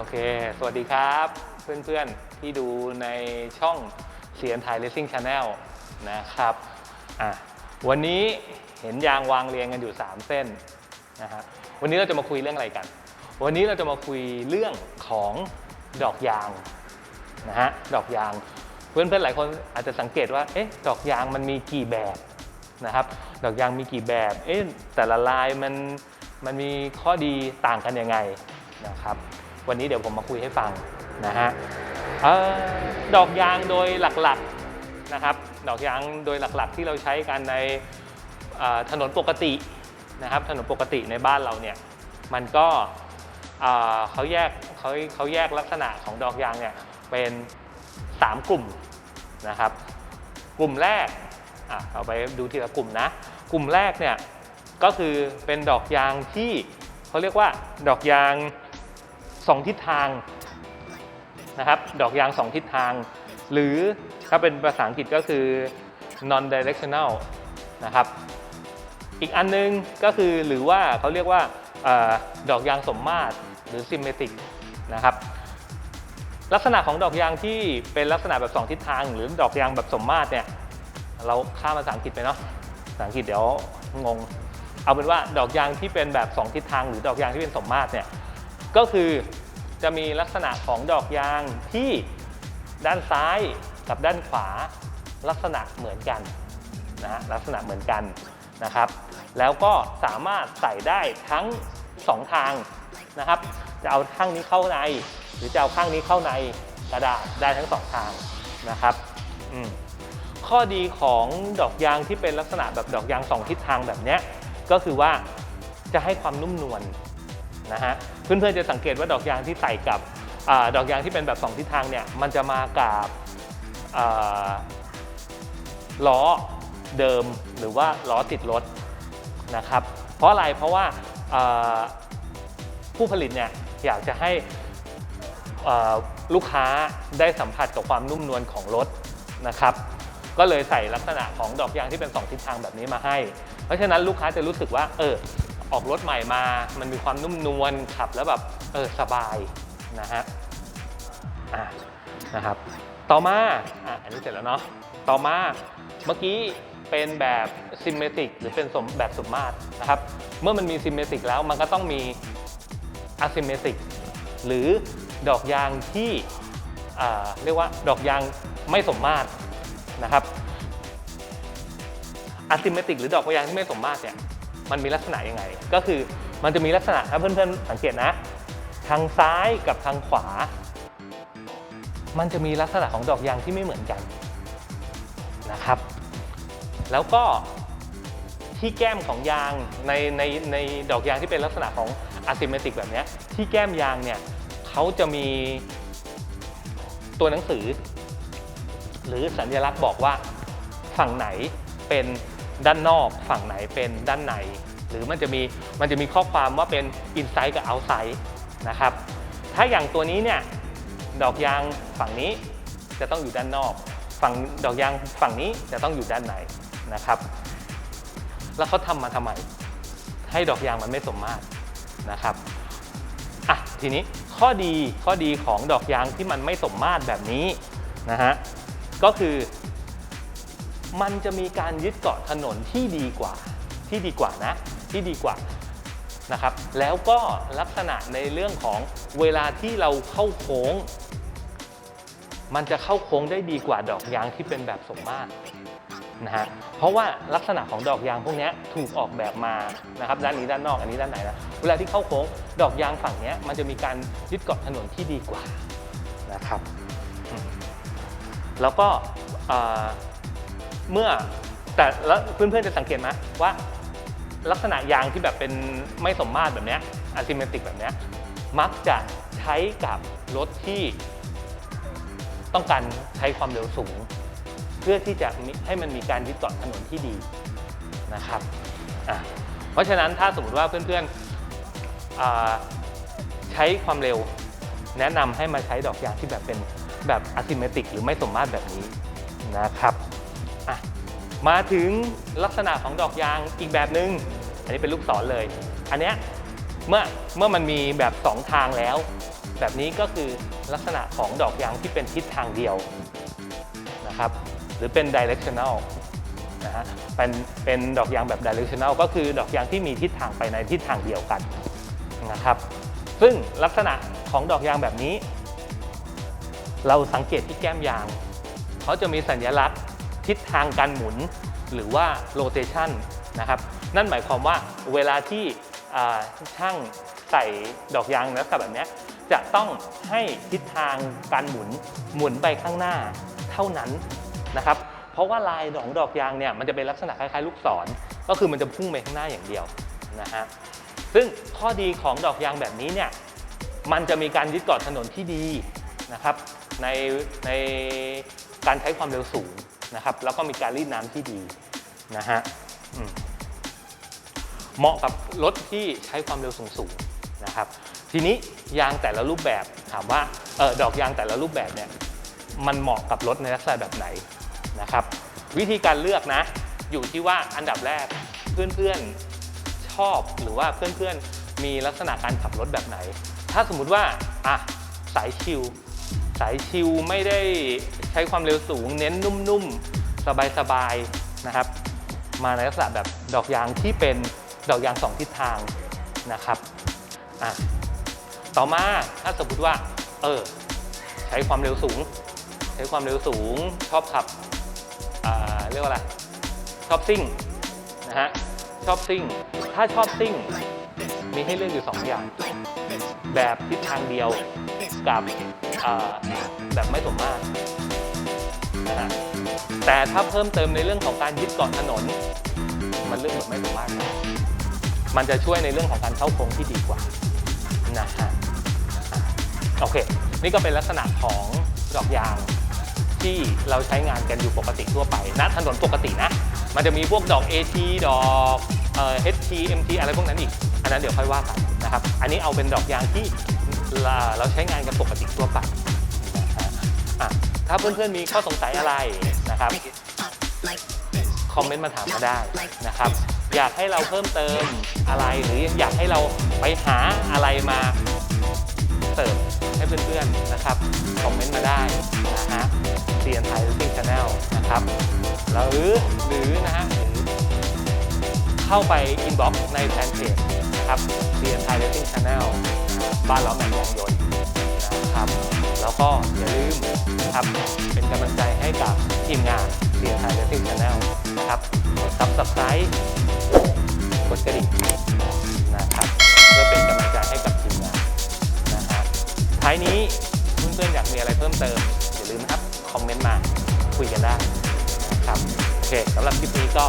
โอเค สวัสดีครับ เพื่อนๆ ที่ดูในช่องเสียนไทย Racing Channel นะครับอะวันนี้เห็นยางวางเรียงกันอยู่ 3 เส้นนะครับวันนี้เราจะมาคุยเรื่องอะไรกัน วันนี้เราจะมาคุยเรื่องของดอกยางนะฮะดอกยาง เพื่อนๆหลายคนอาจจะสังเกตว่าเอ๊ะดอกยางมันมีกี่แบบนะครับ ดอกยางมีกี่แบบเอ๊ะแต่ละลายมันมันมีข้อดีต่างกันยังไงนะครับ วันนี้เดี๋ยวผมมาคุยให้ฟังนะฮะออดอกยางโดยหลักๆนะครับ ดอกยางโดยหลักๆ ที่เราใช้กันในถนนปกตินะครับ ถนนปกติในบ้านเราเนี่ยมันก็เขาแยกเขาเขาแยกลักษณะของดอกยางเนี่ยเป็น 3 กลุ่มนะครับ กลุ่มแรกเอาไปดูทีละกลุ่มนะ กลุ่มแรกเนี่ยก็คือเป็นดอกยางที่เขาเรียกว่าดอกยาง สองทิศทางนะครับ ดอกยางสองทิศทาง หรือถ้าเป็นภาษาอังกฤษก็คือ non directional นะครับ อีกอันนึงก็คือหรือว่าเขาเรียกว่าอดอกยางสมมาตรหรือ symmetric นะครับ ลักษณะของดอกยางที่เป็นลักษณะแบบสองทิศทาง หรือดอกยางแบบสมมาตรเนี่ยเราข้ามภาษาอังกฤษไปเนาะภาษาอังกฤษเดี๋ยวงง เอาเป็นว่าดอกยางที่เป็นแบบสองทิศทาง หรือดอกยางที่เป็นสมมาตรเนี่ย ก็คือจะมีลักษณะของดอกยางที่ด้านซ้ายกับด้านขวาลักษณะเหมือนกันนะฮะลักษณะเหมือนกันนะครับ แล้วก็สามารถใส่ได้ทั้งสองทางนะครับ จะเอาข้างนี้เข้าใน หรือจะเอาข้างนี้เข้าในกระดาษได้ทั้งสองทางนะครับข้อดีของดอกยางที่เป็นลักษณะแบบดอกยางสองทิศทางแบบนี้ก็คือว่าจะให้ความนุ่มนวลนะฮะ พื่อนๆจะสังเกตว่าดอกยางที่ใส่กับอดอกยางที่เป็นแบบสองทิศทางเนี่ยมันจะมากับล้อเดิมหรือว่าล้อติดรถนะครับ เพราะอะไรเพราะว่าผู้ผลิตเนี่ยอยากจะให้ลูกค้าได้สัมผัสกับความนุ่มนวลของรถนะครับ ก็เลยใส่ลักษณะของดอกยางที่เป็น 2 ทิศทางแบบนี้มาให้ เพราะฉะนั้นลูกค้าจะรู้สึกว่าเออ ออกรถใหม่มา มันมีความนุ่มนวลขับแล้วแบบเออสบายนะฮะอะนะครับ ต่อมาอะอันนี้เสร็จแล้วเนาะต่อมาเมื่อกี้เป็นแบบซิมเมติกหรือเป็นสมแบบสมมาตรนะครับ เมื่อมันมีซิมเมติกแล้วมันก็ต้องมี asymmetric หรือดอกยางที่เรียกว่าดอกยางไม่สมมาตรนะครับ asymmetric หรือดอกยางที่ไม่สมมาตรเนี่ย มันมีลักษณะยังไง ก็คือมันจะมีลักษณะถ้าเพื่อนๆสังเกตนะ ทางซ้ายกับทางขวา มันจะมีลักษณะของดอกยางที่ไม่เหมือนกันนะครับ แล้วก็ที่แก้มของยางในในในดอกยางที่เป็นลักษณะของ asymmetric แบบนี้ที่แก้มยางเนี่ยเขาจะมีตัวหนังสือ หรือสัญลักษณ์บอกว่าฝั่งไหนเป็น ด้านนอกฝั่งไหนเป็นด้านใน หรือมันจะมีมันจะมีข้อความว่าเป็น inside กับ outside นะครับ ถ้าอย่างตัวนี้เนี่ยดอกยางฝั่งนี้จะต้องอยู่ด้านนอก ฝั่งดอกยางฝั่งนี้จะต้องอยู่ด้านในนะครับ แล้วเขาทำมาทำไม ให้ดอกยางมันไม่สมมาตรนะครับอะทีนี้ข้อดีข้อดีของดอกยางที่มันไม่สมมาตรแบบนี้นะฮะก็คือ มันจะมีการยึดเกาะถนนที่ดีกว่าที่ดีกว่านะที่ดีกว่านะครับแล้วก็ลักษณะในเรื่องของเวลาที่เราเข้าโค้ง มันจะเข้าโค้งได้ดีกว่าดอกยางที่เป็นแบบสมมาตรนะฮะเพราะว่าลักษณะของดอกยางพวกนี้ถูกออกแบบมานะครับด้านนี้ด้านนอกอันนี้ด้านไหนนะเวลาที่เข้าโค้งดอกยางฝั่งนี้มันจะมีการยึดเกาะถนนที่ดีกว่านะครับแล้วก็ เมื่อแต่แล้วเพื่อนๆจะสังเกตไหมว่าลักษณะยางที่แบบเป็นไม่สมมาตรแบบนี้อะซิมเมติกแบบนี้มักจะใช้กับรถที่ต้องการใช้ความเร็วสูง เพื่อที่จะให้มันมีการยึดเกาะถนนที่ดีนะครับเพราะฉะนั้นถ้าสมมติว่าเพื่อนๆใช้ความเร็ว แนะนำให้มาใช้ดอกยางที่แบบเป็นแบบอะซิมเมติกหรือไม่สมมาตรแบบนี้นะครับ อะมาถึงลักษณะของดอกยางอีกแบบหนึง่งอันนี้เป็นลูกศรเลย อันเนี้ยเมื่อเมื่อมันมีแบบ 2 ทางแล้ว แบบนี้ก็คือลักษณะของดอกยางที่เป็นทิศทางเดียวนะครับ หรือเป็น directional นะฮะเป็นเป็นดอกยางแบบ directional ก็คือดอกยางที่มีทิศทางไปในทิศทางเดียวกันนะครับ ซึ่งลักษณะของดอกยางแบบนี้ เราสังเกตที่แก้มยางเขาจะมีสัญลักษณ์ ทิศทางการหมุนหรือว่า rotation นะครับนั่นหมายความว่าเวลาที่ช่างใส่ดอกยางลักษณะแบบนี้จะต้องให้ทิศทางการหมุนหมุนไปข้างหน้าเท่านั้นนะครับเพราะว่าลายของดอกยางเนี่ยมันจะเป็นลักษณะคล้ายๆ ลูกศร ก็คือมันจะพุ่งไปข้างหน้าอย่างเดียวนะฮะซึ่งข้อดีของดอกยางแบบนี้เนี่ยมันจะมีการยึดเกาะถนนที่ดีนะครับในในการใช้ความเร็วสูง นะครับ แล้วก็มีการรีดน้ำที่ดีนะฮะเหมาะกับรถที่ใช้ความเร็วสูงๆนะครับ ทีนี้ยางแต่ละรูปแบบถามว่าเออดอกยางแต่ละรูปแบบเนี่ยมันเหมาะกับรถในลักษณะแบบไหนนะครับ วิธีการเลือกนะ อยู่ที่ว่าอันดับแรกเพื่อนๆชอบหรือว่าเพื่อนๆมีลักษณะการขับรถแบบไหน ถ้าสมมุติว่าอะสายชิลสายชิลไม่ได้ ใช้ความเร็วสูง เน้นนุ่มๆ สบายๆ นะครับ มาในลักษณะแบบดอกยางที่เป็นดอกยางสองทิศทางนะครับอะต่อมาถ้าสมมติว่า เออ ใช้ความเร็วสูง ใช้ความเร็วสูง ชอบขับอ่าเรียกว่าอะไร ชอบซิ่งนะฮะ ชอบซิ่ง ถ้าชอบซิ่ง มีให้เลือกอยู่ 2 อย่าง แบบทิศทางเดียวกับแบบไม่สมมาตรนะฮะแต่ถ้าเพิ่มเติมในเรื่องของการยึดเกาะถนน มันเรื่องแบบไม่สมมาตรนะมันจะช่วยในเรื่องของการเข้าโค้งที่ดีกว่านะฮะโอเค นี่ก็เป็นลักษณะของดอกยางที่เราใช้งานกันอยู่ปกติทั่วไปณถนนปกตินะ มันจะมีพวกดอก AT ดอกเอ่อ HT MT อะไรพวกนั้นอีก อันนั้นเดี๋ยวค่อยว่ากันนะครับ อันนี้เอาเป็นดอกยางที่เราใช้งานกันปกติทั่วไปนะฮะถ้าเพื่อนๆมีข้อสงสัยอะไรนะครับคอมเมนต์มาถามมาได้นะครับ อยากให้เราเพิ่มเติมอะไรหรืออยากให้เราไปหาอะไรมาเสิร์ฟให้เพื่อนๆนะครับคอมเมนต์มาได้นะฮะ CN Thai Racing Channel นะครับแล้วหรือหรือนะฮะหรือเข้าไปอินบ็อกซ์ในแฟนเพจ นะครับ CN Thai Racing Channel บ้านเราแมนยางยนต์นะครับ แล้วก็อย่าลืมนะครับเป็นกำลังใจให้กับทีมงาน CN Thai Racing Channel นะครับกด Subscribe กดกระดิ่งนะครับเพื่อเป็นกำลังใจให้กับทีมงานนะฮะท้ายนี้เพื่อนๆอยากมีอะไรเพิ่มเติมอย่าลืมนะครับคอมเมนต์มาคุยกันได้นะครับโอเคสำหรับคลิปนี้ก็